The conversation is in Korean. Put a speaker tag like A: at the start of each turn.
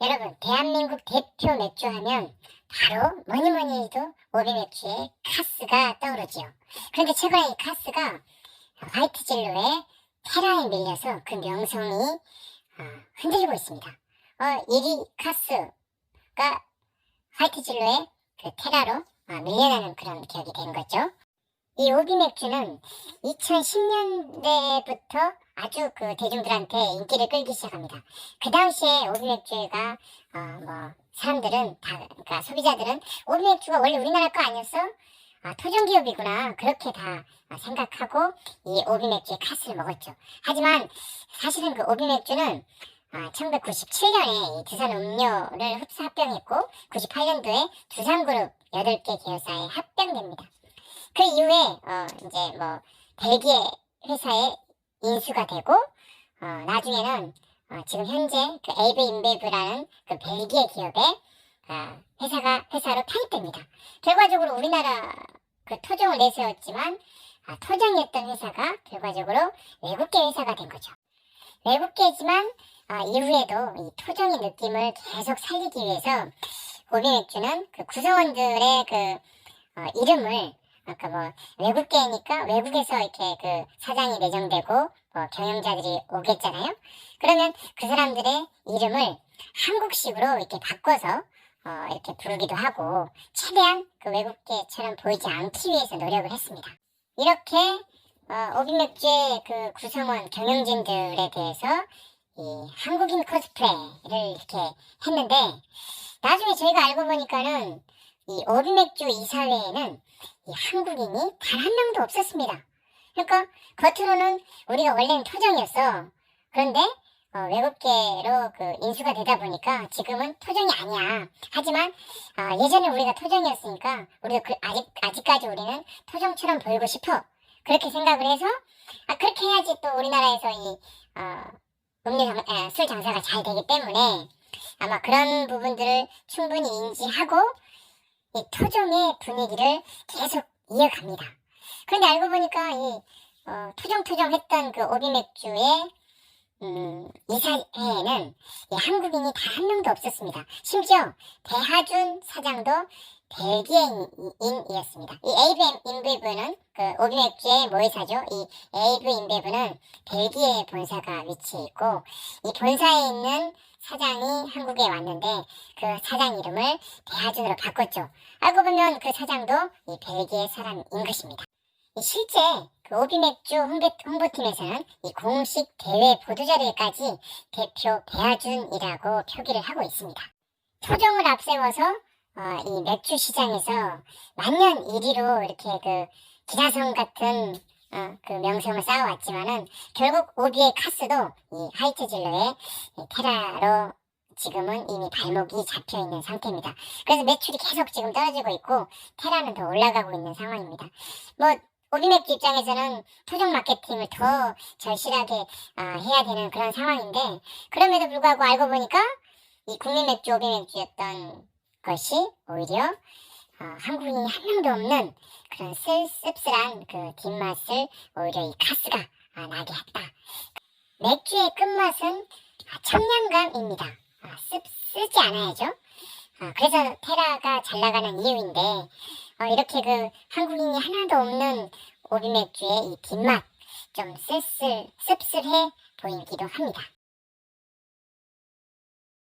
A: 여러분, 대한민국 대표 맥주 하면 바로 뭐니 뭐니 해도 오비 맥주의 카스가 떠오르지요. 그런데 최근에 이 카스가 화이트 진로의 테라에 밀려서 그 명성이 어, 흔들리고 있습니다. 어, 1위 카스가 화이트 진로의 그 테라로 어, 밀려나는 그런 기억이 된 거죠. 이 오비 맥주는 2010년대부터 아주 그 대중들한테 인기를 끌기 시작합니다. 그 당시에 오비 맥주가 어 뭐 사람들은 다 그러니까 소비자들은 오비 맥주가 원래 우리나라 거 아니었어? 아, 토종 기업이구나 그렇게 다 생각하고 이 오비 맥주의 카스를 먹었죠. 하지만 사실은 그 오비 맥주는 아, 1997년에 이 두산 음료를 흡수 합병했고 98년도에 두산그룹 8개 계열사에 합병됩니다. 그 이후에 어 이제 뭐 벨기에 회사에 인수가 되고 어 나중에는 어 지금 현재 그 에이브 인베브라는 그 벨기에 기업의 어 회사가 회사로 편입됩니다. 결과적으로 우리나라 그 토종을 내세웠지만 아, 토종이었던 회사가 결과적으로 외국계 회사가 된 거죠. 외국계지만 아, 이후에도 이 토종의 느낌을 계속 살리기 위해서 오비 맥주는 그 구성원들의 그 어, 이름을 아까 뭐 외국계니까 외국에서 이렇게 그 사장이 내정되고 뭐 경영자들이 오겠잖아요. 그러면 그 사람들의 이름을 한국식으로 이렇게 바꿔서 어, 이렇게 부르기도 하고 최대한 그 외국계처럼 보이지 않기 위해서 노력을 했습니다. 이렇게 어, 오비맥주의 그 구성원 경영진들에 대해서 이 한국인 코스프레를 이렇게 했는데 나중에 저희가 알고 보니까는 이 오비맥주 이사회에는 이 한국인이 단 한 명도 없었습니다. 그러니까 겉으로는 우리가 원래는 토종이었어. 그런데 어, 외국계로 그 인수가 되다 보니까 지금은 토종이 아니야. 하지만 아, 예전에 우리가 토종이었으니까 우리가 그 아직 아직까지 우리는 토종처럼 보이고 싶어. 그렇게 생각을 해서 아, 그렇게 해야지 또 우리나라에서 이 어, 음료 장, 아, 술 장사가 잘 되기 때문에 아마 그런 부분들을 충분히 인지하고 이 토종의 분위기를 계속 이어갑니다. 그런데 알고 보니까 이 어, 토종토종 했던 그 오비 맥주의 음, 이사회에는 이 한국인이 단 한 명도 없었습니다. 심지어 대하준 사장도 벨기에인이었습니다. 이 에이브 인베브는 그 오비 맥주의 모의사죠. 이 에이브 인베브는 벨기에 본사가 위치해 있고 이 본사에 있는 사장이 한국에 왔는데 그 사장 이름을 대하준으로 바꿨죠. 알고 보면 그 사장도 이 벨기에 사람인 것입니다. 이 실제 그 오비 맥주 홍보, 홍보 팀에서는 이 공식 대회 보도자료까지 대표 대하준이라고 표기를 하고 있습니다. 토종을 앞세워서 어, 이 맥주 시장에서 만년 1위로 이렇게 그 기라성 같은 어, 그 명성을 쌓아왔지만은 결국 오비의 카스도 이 하이트 진로의 이 테라로 지금은 이미 발목이 잡혀 있는 상태입니다. 그래서 매출이 계속 지금 떨어지고 있고 테라는 더 올라가고 있는 상황입니다. 뭐 오비맥주 입장에서는 토종 마케팅을 더 절실하게 아, 해야 되는 그런 상황인데 그럼에도 불구하고 알고 보니까 이 국민 맥주 오비맥주였던 것이 오히려 어, 한국인이 한 명도 없는 그런 쓸, 씁쓸한 그 뒷맛을 오히려 이 카스가 아, 나게 했다. 맥주의 끝맛은 아, 청량감입니다. 아, 씁, 쓰지 않아야죠. 아, 그래서 테라가 잘 나가는 이유인데 어, 이렇게 그 한국인이 하나도 없는 오비 맥주의 이 뒷맛 좀 쓸쓸 씁쓸해 보이기도 합니다.